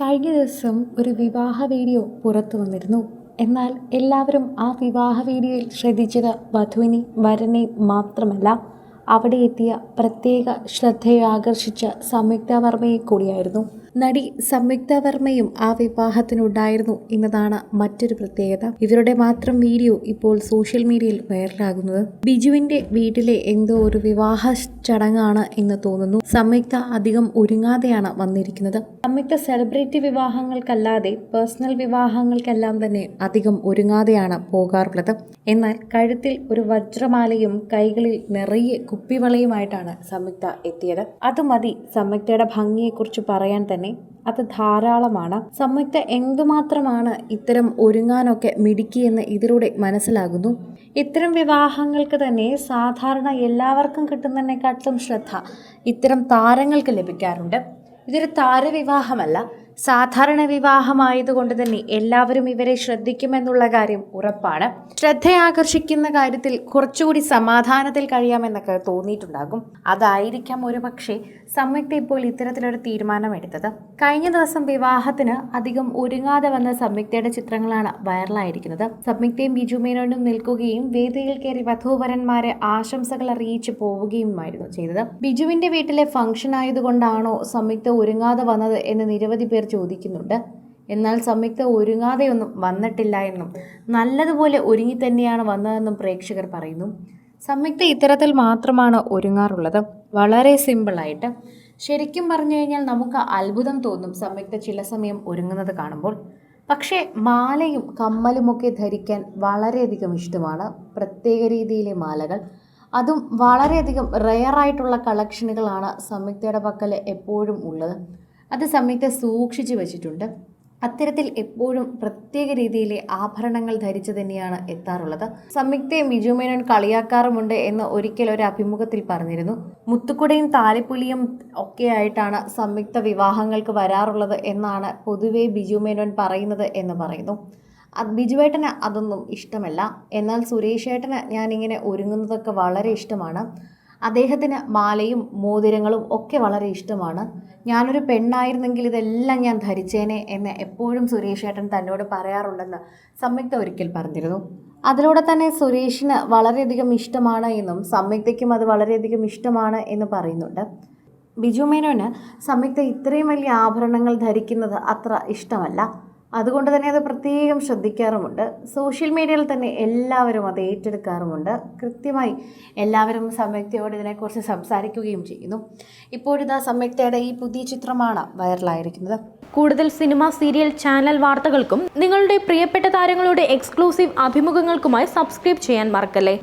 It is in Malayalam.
കഴിഞ്ഞ ദിവസം ഒരു വിവാഹ വീഡിയോ പുറത്തു വന്നിരുന്നു. എന്നാൽ എല്ലാവരും ആ വിവാഹ വീഡിയോയിൽ ശ്രദ്ധിച്ചത് വധുവിനെ വരനെ മാത്രമല്ല അവിടെ എത്തിയ പ്രത്യേക ശ്രദ്ധയെ ആകർഷിച്ച സംയുക്ത വർമ്മയെ കൂടിയായിരുന്നു. നടി സംയുക്ത വർമ്മയും ആ വിവാഹത്തിനുണ്ടായിരുന്നു എന്നതാണ് മറ്റൊരു പ്രത്യേകത. ഇവരുടെ മാത്രം വീഡിയോ ഇപ്പോൾ സോഷ്യൽ മീഡിയയിൽ വൈറലാകുന്നത്. ബിജുവിന്റെ വീട്ടിലെ എന്തോ ഒരു വിവാഹ ചടങ്ങാണ് എന്ന് തോന്നുന്നു. സംയുക്ത അധികം ഒരുങ്ങാതെയാണ് വന്നിരിക്കുന്നത്. സംയുക്ത സെലിബ്രിറ്റി വിവാഹങ്ങൾക്കല്ലാതെ പേഴ്സണൽ വിവാഹങ്ങൾക്കെല്ലാം തന്നെ അധികം ഒരുങ്ങാതെയാണ് പോകാറുള്ളത്. എന്നാൽ കഴുത്തിൽ ഒരു വജ്രമാലയും കൈകളിൽ നിറയെ കുപ്പിവളയുമായിട്ടാണ് സംയുക്ത എത്തിയത്. അത് മതി സംയുക്തയുടെ ഭംഗിയെക്കുറിച്ച് പറയാൻ തന്നെ. അത് ധാരാളമാണ്. സംയുക്ത എന്തുമാത്രമാണ് ഇത്തരം ഒരുങ്ങാനൊക്കെ മിടുക്കിയെന്ന് ഇതിലൂടെ മനസ്സിലാകുന്നു. ഇത്തരം വിവാഹങ്ങൾക്ക് തന്നെ സാധാരണ എല്ലാവർക്കും കിട്ടുന്നതിനെക്കാട്ടിലും ശ്രദ്ധ ഇത്തരം താരങ്ങൾക്ക് ലഭിക്കാറുണ്ട്. ഇതൊരു താരവിവാഹമല്ല സാധാരണ വിവാഹമായതുകൊണ്ട് തന്നെ എല്ലാവരും ഇവരെ ശ്രദ്ധിക്കുമെന്നുള്ള കാര്യം ഉറപ്പാണ്. ശ്രദ്ധയാകർഷിക്കുന്ന കാര്യത്തിൽ കുറച്ചുകൂടി സമാധാനത്തിൽ കഴിയാമെന്നൊക്കെ തോന്നിയിട്ടുണ്ടാകും. അതായിരിക്കാം ഒരു പക്ഷേ സംയുക്ത ഇപ്പോൾ ഇത്തരത്തിലൊരു തീരുമാനമെടുത്തത്. കഴിഞ്ഞ ദിവസം വിവാഹത്തിന് അധികം ഒരുങ്ങാതെ വന്ന സംയുക്തയുടെ ചിത്രങ്ങളാണ് വൈറലായിരിക്കുന്നത്. സംയുക്തയും ബിജു മേനോനും നിൽക്കുകയും വേദിയിൽ കയറി വധൂവരന്മാരെ ആശംസകൾ അറിയിച്ച് പോവുകയുമായിരുന്നു ചെയ്തത്. ബിജുവിന്റെ വീട്ടിലെ ഫംഗ്ഷൻ ആയതുകൊണ്ടാണോ സംയുക്ത ഒരുങ്ങാതെ വന്നത് എന്ന് നിരവധി പേർ ചോദിക്കുന്നുണ്ട്. എന്നാൽ സംയുക്ത ഒരുങ്ങാതെയൊന്നും വന്നിട്ടില്ല എന്നും നല്ലതുപോലെ ഒരുങ്ങി തന്നെയാണ് വന്നതെന്നും പ്രേക്ഷകർ പറയുന്നു. സംയുക്ത ഇത്തരത്തിൽ മാത്രമാണ് ഒരുങ്ങാറുള്ളത്. വളരെ സിമ്പിളായിട്ട്. ശരിക്കും പറഞ്ഞു കഴിഞ്ഞാൽ നമുക്ക് അത്ഭുതം തോന്നും സംയുക്ത ചില സമയം ഒരുങ്ങുന്നത് കാണുമ്പോൾ. പക്ഷേ മാലയും കമ്മലുമൊക്കെ ധരിക്കാൻ വളരെയധികം ഇഷ്ടമാണ്. പ്രത്യേക രീതിയിലെ മാലകൾ. അതും വളരെയധികം റെയറായിട്ടുള്ള കളക്ഷനുകളാണ് സംയുക്തയുടെ പക്കൽ എപ്പോഴും ഉള്ളത്. അത് സംയുക്ത സൂക്ഷിച്ചു വച്ചിട്ടുണ്ട്. അത്തരത്തിൽ എപ്പോഴും പ്രത്യേക രീതിയിലെ ആഭരണങ്ങൾ ധരിച്ചു തന്നെയാണ് എത്താറുള്ളത്. സംയുക്തയും ബിജു മേനോൻ കളിയാക്കാറുമുണ്ട് എന്ന് ഒരിക്കൽ ഒരു അഭിമുഖത്തിൽ പറഞ്ഞിരുന്നു. മുത്തുക്കുടയും താലിപ്പുലിയും ഒക്കെ ആയിട്ടാണ് സംയുക്ത വിവാഹങ്ങൾക്ക് വരാറുള്ളത് എന്നാണ് പൊതുവേ ബിജുമേനോൻ പറയുന്നത് എന്ന് പറയുന്നു. ബിജുവേട്ടന് അതൊന്നും ഇഷ്ടമല്ല. എന്നാൽ സുരേഷ് ഏട്ടന് ഞാനിങ്ങനെ ഒരുങ്ങുന്നതൊക്കെ വളരെ ഇഷ്ടമാണ്. അദ്ദേഹത്തിന് മാലയും മോതിരങ്ങളും ഒക്കെ വളരെ ഇഷ്ടമാണ്. ഞാനൊരു പെണ്ണായിരുന്നെങ്കിൽ ഇതെല്ലാം ഞാൻ ധരിച്ചേനെ എന്ന് എപ്പോഴും സുരേഷ് ഏട്ടൻ തന്നോട് പറയാറുണ്ടെന്ന് സംയുക്ത ഒരിക്കൽ പറഞ്ഞിരുന്നു. അതിലൂടെ തന്നെ സുരേഷിന് വളരെയധികം ഇഷ്ടമാണ് എന്നും സംയുക്തയ്ക്കും അത് വളരെയധികം ഇഷ്ടമാണ് എന്ന് പറയുന്നുണ്ട്. ബിജു മേനോന് സംയുക്ത ഇത്രയും വലിയ ആഭരണങ്ങൾ ധരിക്കുന്നത് അത്ര ഇഷ്ടമല്ല. അതുകൊണ്ട് തന്നെ അത് പ്രത്യേകം ശ്രദ്ധിക്കാറുമുണ്ട്. സോഷ്യൽ മീഡിയയിൽ തന്നെ എല്ലാവരും അത് ഏറ്റെടുക്കാറുമുണ്ട്. കൃത്യമായി എല്ലാവരും സംയുക്തയോട് ഇതിനെക്കുറിച്ച് സംസാരിക്കുകയും ചെയ്യുന്നു. ഇപ്പോഴിതാ സംയുക്തയുടെ ഈ പുതിയ ചിത്രമാണ് വൈറലായിരിക്കുന്നത്. കൂടുതൽ സിനിമ സീരിയൽ ചാനൽ വാർത്തകൾക്കും നിങ്ങളുടെ പ്രിയപ്പെട്ട താരങ്ങളുടെ എക്സ്ക്ലൂസീവ് അഭിമുഖങ്ങൾക്കുമായി സബ്സ്ക്രൈബ് ചെയ്യാൻ മറക്കല്ലേ?